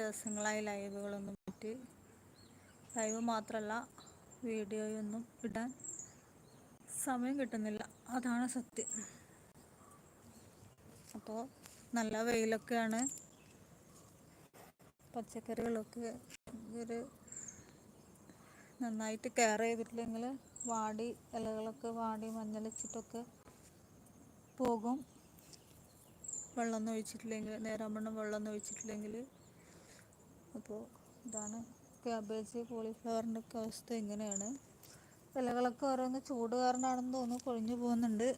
ദിവസങ്ങളായി ലൈവുകളൊന്നും പറ്റി ലൈവ് മാത്രമല്ല വീഡിയോയൊന്നും ഇടാൻ സമയം കിട്ടുന്നില്ല. അതാണ് സത്യം. അപ്പോൾ നല്ല വെയിലൊക്കെയാണ്. പച്ചക്കറികളൊക്കെ ഒരു നന്നായിട്ട് കെയർ ചെയ്തിട്ടില്ലെങ്കിൽ വാടി ഇലകളൊക്കെ വാടി മഞ്ഞളിച്ചിട്ടൊക്കെ പോകും. വെള്ളമൊന്നും ഒഴിച്ചിട്ടില്ലെങ്കിൽ നേരം വെള്ളമൊന്നും ഒഴിച്ചിട്ടില്ലെങ്കിൽ അപ്പോൾ ഇതാണ് ക്യാബേജ് കോളിഫ്ലവറിന്റെ ഒക്കെ അവസ്ഥ ഇങ്ങനെയാണ് ഇലകളൊക്കെ ഓരോന്ന് ചൂട് കാരണമാണെന്ന് തോന്നുന്നു കൊഴിഞ്ഞു പോകുന്നുണ്ട്.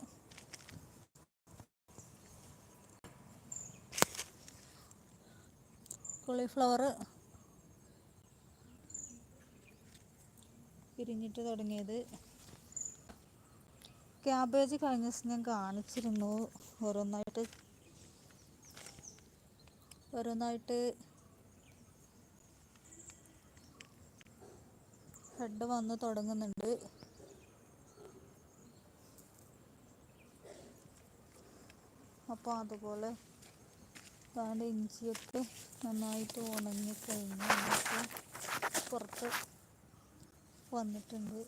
കോളിഫ്ലവർ പിരിഞ്ഞിട്ട് തുടങ്ങിയത്. ക്യാബേജ് കഴിഞ്ഞ ദിവസം ഞാൻ കാണിച്ചിരുന്നു. ഓരോന്നായിട്ട് ഓരോന്നായിട്ട് ഹെഡ് വന്ന് തുടങ്ങുന്നുണ്ട്. അപ്പോൾ അതുപോലെ അതാണ്ട് ഇഞ്ചിയൊക്കെ നന്നായിട്ട് ഉണങ്ങി കഴിഞ്ഞ് പുറത്ത് വന്നിട്ടുണ്ട്.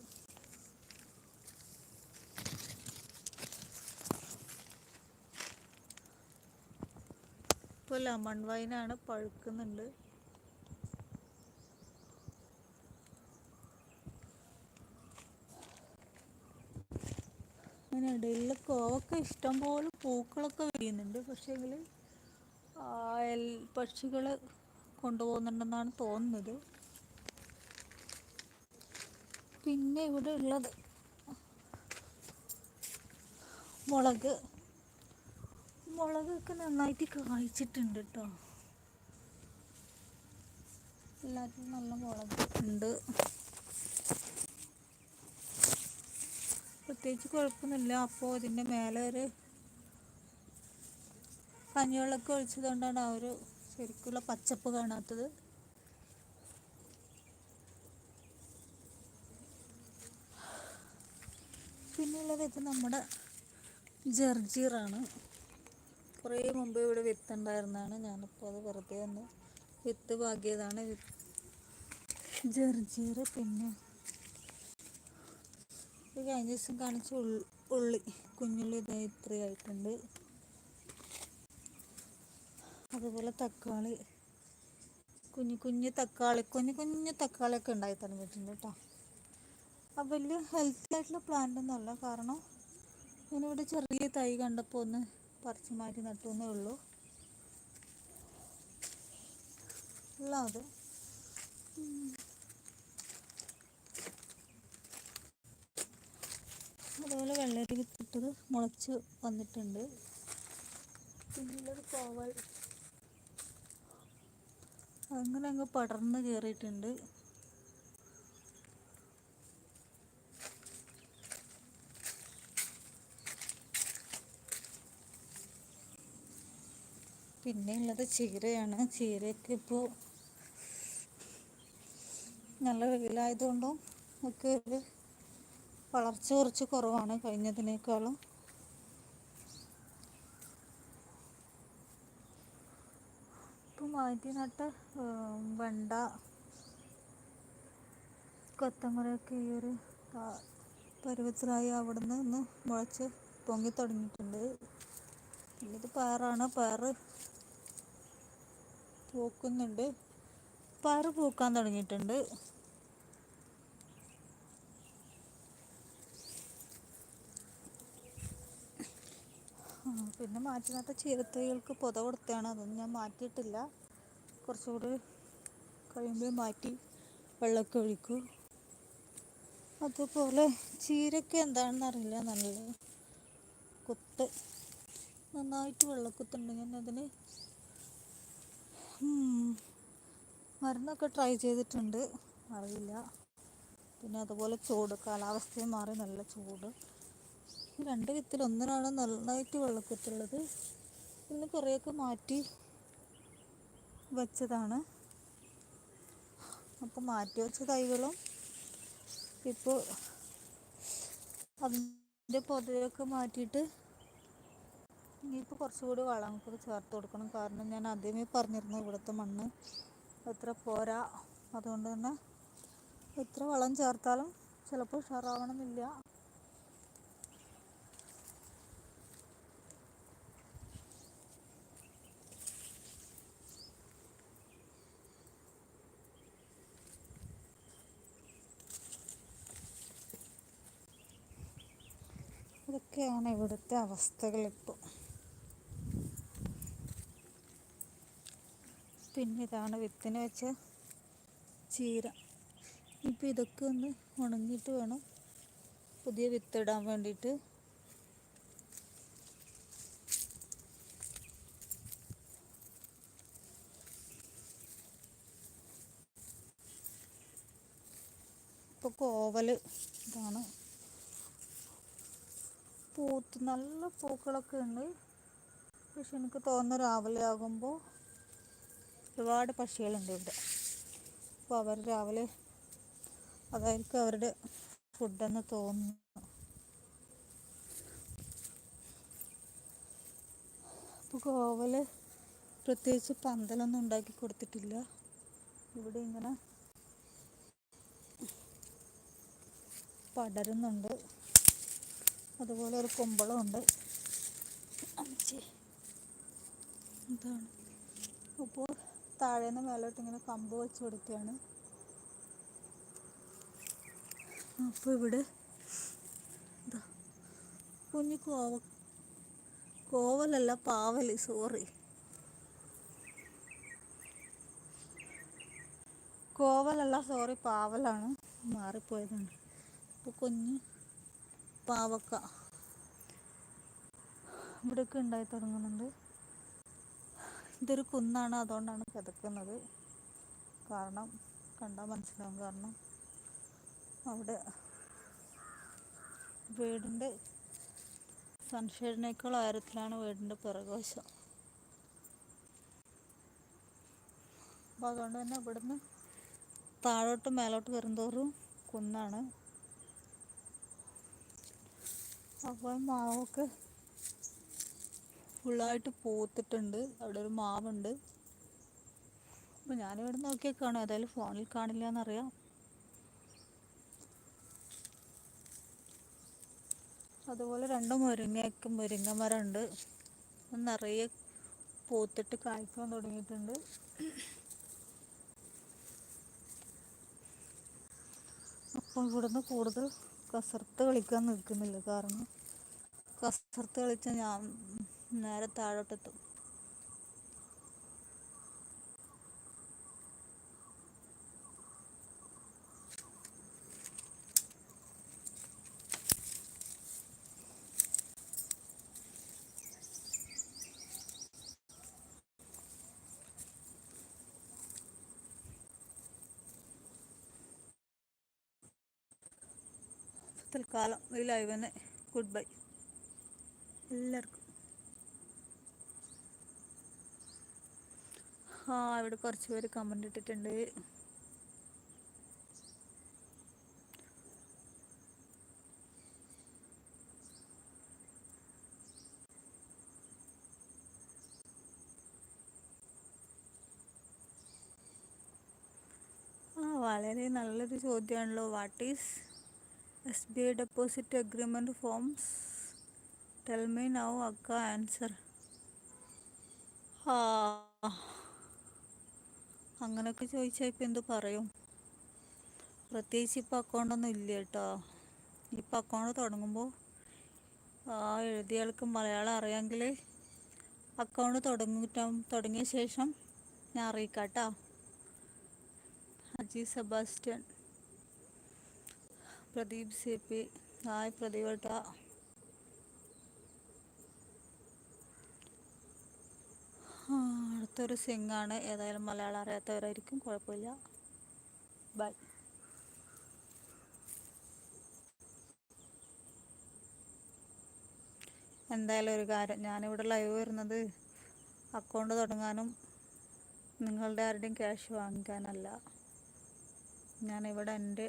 ഇപ്പോൾ ലെമൺ വൈനാണ് പഴുക്കുന്നുണ്ട്. അങ്ങനെ ഇടയിൽ കോവക്ക ഇഷ്ടം പോലെ പൂക്കളൊക്കെ വിരിയുന്നുണ്ട്. പക്ഷേങ്കിൽ പക്ഷികൾ കൊണ്ടുപോകുന്നുണ്ടെന്നാണ് തോന്നുന്നത്. പിന്നെ ഇവിടെ ഉള്ളത് മുളക്. മുളകൊക്കെ നന്നായിട്ട് കായ്ച്ചിട്ടുണ്ട് കേട്ടോ എല്ലാത്തിനും നല്ല മുളക് ഉണ്ട് പ്രത്യേകിച്ച് കുഴപ്പമൊന്നുമില്ല. അപ്പോൾ ഇതിന്റെ മേലെ ഒരു കഞ്ഞിവെള്ളമൊക്കെ ഒഴിച്ചതുകൊണ്ടാണ് ആ ഒരു ശരിക്കുള്ള പച്ചപ്പ് കാണാത്തത്. പിന്നെയുള്ളത് ഇത് നമ്മുടെ ജർജീറാണ്. കുറേ മുമ്പ് ഇവിടെ വിത്ത് ഉണ്ടായിരുന്നതാണ് ഞാനിപ്പോൾ അത് വെറുതെ ഒന്ന് വിത്ത് പാകിയതാണ്. ജർജീർ പിന്നെ ഇത് കഴിഞ്ഞ ദിവസം കാണിച്ച ഉള്ളി കുഞ്ഞുള്ളി ഇതായി ഇത്രയായിട്ടുണ്ട്. അതുപോലെ തക്കാളി കുഞ്ഞു കുഞ്ഞു തക്കാളി കുഞ്ഞു കുഞ്ഞു തക്കാളിയൊക്കെ ഉണ്ടായി തുടങ്ങിയിട്ടുണ്ട് കേട്ടോ. അപ്പം വലിയ ഹെൽത്തി ആയിട്ടുള്ള പ്ലാന്റ് ഒന്നുമല്ല കാരണം ഞാനിവിടെ ചെറിയ തൈ കണ്ടപ്പോൾ ഒന്ന് പറിച്ചു മാറ്റി നട്ടു എന്നേ ഉള്ളൂ ഉള്ള അതുപോലെ വെള്ളരി വിത്തിട്ടത് മുളച്ച് വന്നിട്ടുണ്ട്. പിന്നുള്ളത് കോവൽ. അങ്ങനെ അങ്ങ് പടർന്ന് കയറിയിട്ടുണ്ട് പിന്നെ ഉള്ളത് ചീരയാണ്. ചീരയ്ക്ക് ഇപ്പോൾ നല്ല വെയിലായതുകൊണ്ടും ഒക്കെ ഒരു വളർച്ച കുറച്ച് കുറവാണ് കഴിഞ്ഞതിനേക്കാളും. ഇപ്പം മാറ്റി നട്ട വെണ്ട കൊത്തമരമൊക്കെ ഈ ഒരു പരുവത്തിലായി പരുവത്തിലായി നിന്ന് ഒന്ന് മുളച്ച് പൊങ്ങി തുടങ്ങിയിട്ടുണ്ട്. ഇത് പയറാണ്. പയറ് പൂക്കുന്നുണ്ട്. പയറ് പൂക്കാൻ തുടങ്ങിയിട്ടുണ്ട്. പിന്നെ നട്ട ചീരത്തൈകൾക്ക് പുത കൊടുത്തതാണ്. അതൊന്നും ഞാൻ മാറ്റിയിട്ടില്ല. കുറച്ചുകൂടി കഴിയുമ്പോൾ മാറ്റി വെള്ളമൊക്കെ ഒഴിക്കും. അതുപോലെ ചീരയ്ക്ക് എന്താണെന്ന് അറിയില്ല. നല്ല കുത്ത്. നന്നായിട്ട് വെള്ളക്കുത്തുണ്ടെങ്കിൽ അതിന് മരുന്നൊക്കെ ട്രൈ ചെയ്തിട്ടുണ്ട്. അറിയില്ല. പിന്നെ അതുപോലെ ചൂട്. കാലാവസ്ഥയും മാറി. നല്ല ചൂട്. രണ്ട് വിത്തിൽ ഒന്നിനാണ് നന്നായിട്ട് വെള്ളക്കുത്തുള്ളത് ഇന്ന് കുറേയൊക്കെ മാറ്റി വെച്ചതാണ്. അപ്പോൾ മാറ്റി വെച്ച തൈകളും ഇപ്പോൾ അതിന്റെ പൊതയൊക്കെ മാറ്റിയിട്ട് ഇനിയിപ്പോൾ കുറച്ചുകൂടി വളം നമുക്ക് ചേർത്ത് കൊടുക്കണം. കാരണം ഞാൻ ആദ്യമേ പറഞ്ഞിരുന്നു ഇവിടുത്തെ മണ്ണ് എത്ര പോരാ. അതുകൊണ്ട് തന്നെ എത്ര വളം ചേർത്താലും ചിലപ്പോൾ ഉഷാറാവണമെന്നില്ല. ഇതൊക്കെയാണ് ഇവിടുത്തെ അവസ്ഥകൾ ഇപ്പോൾ. പിന്നെ ഇതാണ് വിത്തിന് വെച്ച ചീര. ഇപ്പം ഇതൊക്കെ ഒന്ന് ഉണങ്ങിയിട്ട് വേണം പുതിയ വിത്തിടാൻ വേണ്ടിയിട്ട്. ഇപ്പോൾ കോവൽ ഇതാണ്. പൂത്ത് നല്ല പൂക്കളൊക്കെ ഉണ്ട്. പക്ഷെ എനിക്ക് തോന്നുന്നു രാവിലെ ആകുമ്പോൾ ഒരുപാട് പക്ഷികളുണ്ട് ഇവിടെ. അപ്പോൾ അവർ രാവിലെ അതായിരിക്കും അവരുടെ ഫുഡെന്ന് തോന്നുന്നു. അപ്പോൾ കോവൽ പ്രത്യേകിച്ച് പന്തലൊന്നും ഉണ്ടാക്കി കൊടുത്തിട്ടില്ല. ഇവിടെ ഇങ്ങനെ പടരുന്നുണ്ട്. അതുപോലെ ഒരു കുമ്പളമുണ്ട് എന്താണ് അപ്പോൾ താഴേന്ന് മേലോട്ട് ഇങ്ങനെ കമ്പ് വെച്ച് കൊടുക്കുകയാണ്. അപ്പോൾ ഇവിടെ കുഞ്ഞു കോവ കോവലല്ല പാവൽ സോറി. കോവലല്ല സോറി പാവലാണ് മാറിപ്പോയതാണ്. അപ്പോൾ കുഞ്ഞ് പാവക്ക. ഇവിടെയൊക്കെ ഉണ്ടായി തുടങ്ങുന്നുണ്ട്. ഇതൊരു കുന്നാണ് അതുകൊണ്ടാണ് കിതക്കുന്നത് കാരണം കണ്ടാൽ മനസ്സിലാവും കാരണം. അവിടെ വീടിന്റെ സൺഷെയ്ഡിനേക്കാൾ ഉയരത്തിലാണ് വീടിന്റെ പിറകുവശം. അപ്പോൾ അതുകൊണ്ട് തന്നെ ഇവിടുന്ന് താഴോട്ട് മേലോട്ട് കയറുന്തോറും കുന്നാണ്. അപ്പോൾ മാവൊക്കെ ഫുള്ളായിട്ട് പൂത്തിട്ടുണ്ട്. അവിടെ ഒരു മാവുണ്ട്. അപ്പോൾ ഞാനിവിടെ നോക്കിയാൽ കാണും ഏതായാലും ഫോണിൽ കാണില്ല എന്നറിയാം അതുപോലെ രണ്ട് മുരിങ്ങയൊക്കെ മുരിങ്ങ മരമുണ്ട് നിറയെ പൂത്തിട്ട് കായ്ക്കാൻ തുടങ്ങിയിട്ടുണ്ട്. അപ്പോൾ ഇവിടുന്ന് കൂടുതൽ കസർത്ത് കളിക്കാൻ നിൽക്കുന്നില്ല കാരണം കസർത്ത് കളിച്ച് ഞാൻ നേരെ താഴോട്ടെത്തും. തൽക്കാലം ഈ ലൈവിന് ഗുഡ് ബൈ എല്ലാവർക്കും. ആ ഇവിടെ കുറച്ച് പേര് കമന്റ് ഇട്ടിട്ടുണ്ട്. ആ വളരെ നല്ലൊരു ചോദ്യമാണല്ലോ. What is S B I deposit agreement forms tell me now അക്ക ആൻസർ ആ അങ്ങനെയൊക്കെ ചോദിച്ചാൽ ഇപ്പം എന്ത് പറയും? പ്രത്യേകിച്ച് ഇപ്പം അക്കൗണ്ടൊന്നും ഇല്ല കേട്ടോ. ഇപ്പം അക്കൗണ്ട് തുടങ്ങുമ്പോൾ ആ എഴുതിയ ആൾക്ക് മലയാളം അറിയാമെങ്കിൽ അക്കൗണ്ട് തുടങ്ങിട്ട തുടങ്ങിയ ശേഷം ഞാൻ അറിയിക്കാം കേട്ടോ Aji Sebastian. Pradeep C P. Hi Pradeep ഏട്ടാ. അടുത്തൊരു സിംഗാണ്. ഏതായാലും മലയാളം അറിയാത്തവരായിരിക്കും. കുഴപ്പമില്ല. ബൈ എന്തായാലും ഒരു കാര്യം. ഞാനിവിടെ ലൈവ് വരുന്നത് അക്കൗണ്ട് തുടങ്ങാനും നിങ്ങളുടെ ആരുടെയും ക്യാഷ് വാങ്ങിക്കാനല്ല. ഞാനിവിടെ എന്റെ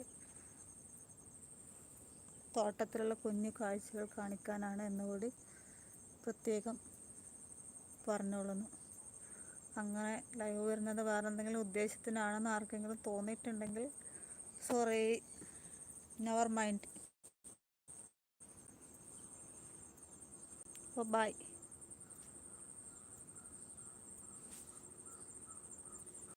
തോട്ടത്തിലുള്ള കുഞ്ഞു കാഴ്ചകൾ കാണിക്കാനാണ് എന്നുകൂടി പ്രത്യേകം പറഞ്ഞോളുന്നു. അങ്ങനെ ലൈവ് വരുന്നത് വേറെ എന്തെങ്കിലും ഉദ്ദേശത്തിനാണെന്ന് ആർക്കെങ്കിലും തോന്നിയിട്ടുണ്ടെങ്കിൽ സോറി നെവർ മൈൻഡ് ബൈ